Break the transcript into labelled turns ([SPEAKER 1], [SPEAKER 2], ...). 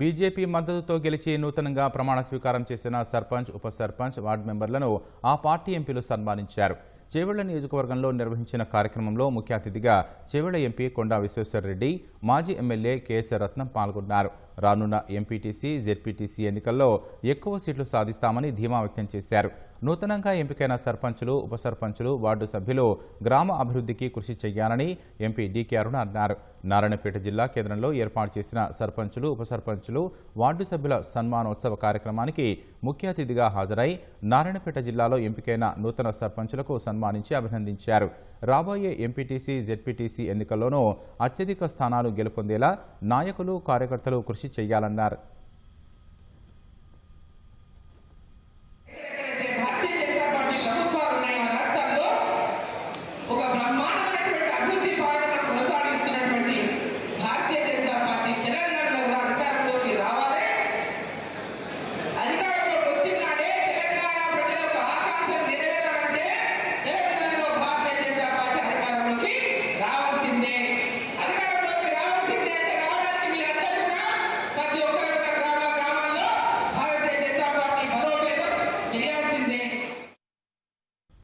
[SPEAKER 1] BJP మద్దతుతో గెలిచి నూతనంగా ప్రమాణ స్వీకారం చేసిన సర్పంచ్ ఉప సర్పంచ్ వార్డు మెంబర్లను ఆ పార్టీ ఎంపీలు సన్మానించారు. చేవెళ్ళ నియోజకవర్గంలో నిర్వహించిన కార్యక్రమంలో ముఖ్య అతిథిగా చేవెళ్ళ ఎంపీ కొండా విశ్వేశ్వరరెడ్డి మాజీ ఎమ్మెల్యే కేఎస్ రత్నం పాల్గొన్నారు. రానున్న ఎంపీటీసీ జెడ్పీటీసీ ఎన్నికల్లో ఎక్కువ సీట్లు సాధిస్తామని ధీమా వ్యక్తం చేశారు. నూతనంగా ఎంపికైన సర్పంచులు ఉప సర్పంచులు వార్డు సభ్యులు గ్రామ అభివృద్ధికి కృషి చేయాలని ఎంపీ డీకే అరుణ అన్నారు. నారాయణపేట జిల్లా కేంద్రంలో ఏర్పాటు చేసిన సర్పంచులు ఉప సర్పంచులు వార్డు సభ్యుల సన్మానోత్సవ కార్యక్రమానికి ముఖ్య అతిథిగా హాజరై నారాయణపేట జిల్లాలో ఎంపికైన నూతన సర్పంచులకు సన్మానించి అభినందించారు. రాబోయే ఎంపీటీసీ జెడ్పీటీసీ ఎన్నికల్లోనూ అత్యధిక స్థానాలు గెలుపొందేలా నాయకులు కార్యకర్తలు కృషి చేయాలన్నారు